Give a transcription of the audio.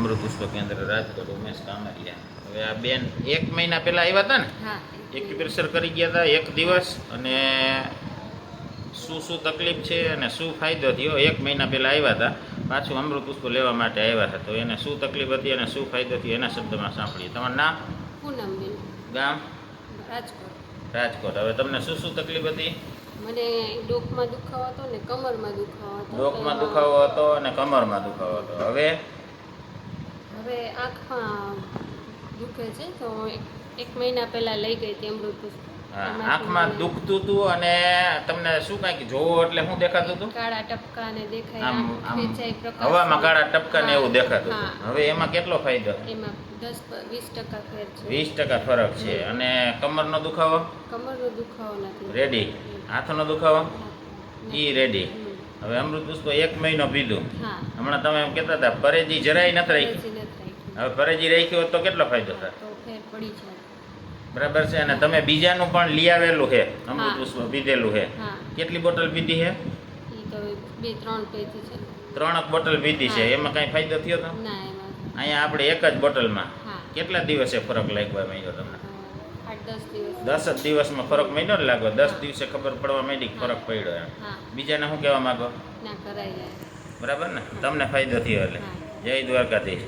અમૃત પુષ્પ કેન્દ્ર રાજકોટ ઉમેશ કામરિયા. હવે આ બેન એક મહિના પહેલા આવ્યા હતા ને? એક્યુપ્રેશર કરી ગયા હતા એક દિવસ અને શું શું તકલીફ છે અને શું ફાયદો થયો એક મહિના પહેલા આવ્યા હતા પાછું અમૃત પુષ્પ લેવા માટે આવ્યા હતા. તો એને શું તકલીફ હતી અને શું ફાયદો થયો એના શબ્દમાં સાંભળીએ. તમારું નામ? પૂનમબેન ગામ? રાજકોટ. રાજકોટ. હવે તમને શું શું તકલીફ હતી? મને ડોકમાં દુખાવો હતો ને કમરમાં દુખાવો હતો. ડોકમાં દુખાવો હતો અને કમરમાં દુખાવો હતો. હવે હવે આંખમાં દુખે છે તો એક- મહિના પહેલા લઈ ગઈ હતી અમૃત પુષ્પ. આંખમાં દુખતું હતું અને તમને શું કાંઈક જોવો એટલે શું દેખાતું હતું કાળા ટપકા ને દેખાય આમ હવામાં કાળા ટપકા ને એવું દેખાતું હવે એમાં કેટલો ફાયદો? એમાં દસ વીસ ટકા ફેર છે. વીસ ટકા ફરક છે. અને કમરનો દુખાવો? કમરનો દુખાવો નથી. રેડી. હાથનો દુખાવો? ઈ રેડી. હવે અમૃત પુષ્પ એક મહિનો પીધું. હમણાં તમે એમ કહેતા હતા પરેજી જરાય નથી રાખી. હવે ફરજી રાખી હોત તો કેટલો ફાયદો થાય? બરાબર છે? અને તમે બીજાનું પણ લઈ આવેલું છે અમૃત પુષ્પ પીધેલું છે. કેટલી બોટલ પીધી છે? ત્રણ બોટલ પીધી છે. એમાં કાંઈ ફાયદો થયો તો? અહીંયા આપણે એક જ બોટલમાં. કેટલા દિવસે ફરક લાગવા માંડ્યો તમને? દસ જ દિવસમાં ફરક મળ્યો ને લાગો દસ દિવસે ખબર પડવા માંડી ફરક પડ્યો એમ. બીજાને શું કહેવા માંગો? બરાબર ને? તમને ફાયદો થયો એટલે. જય દ્વારકાધીશ.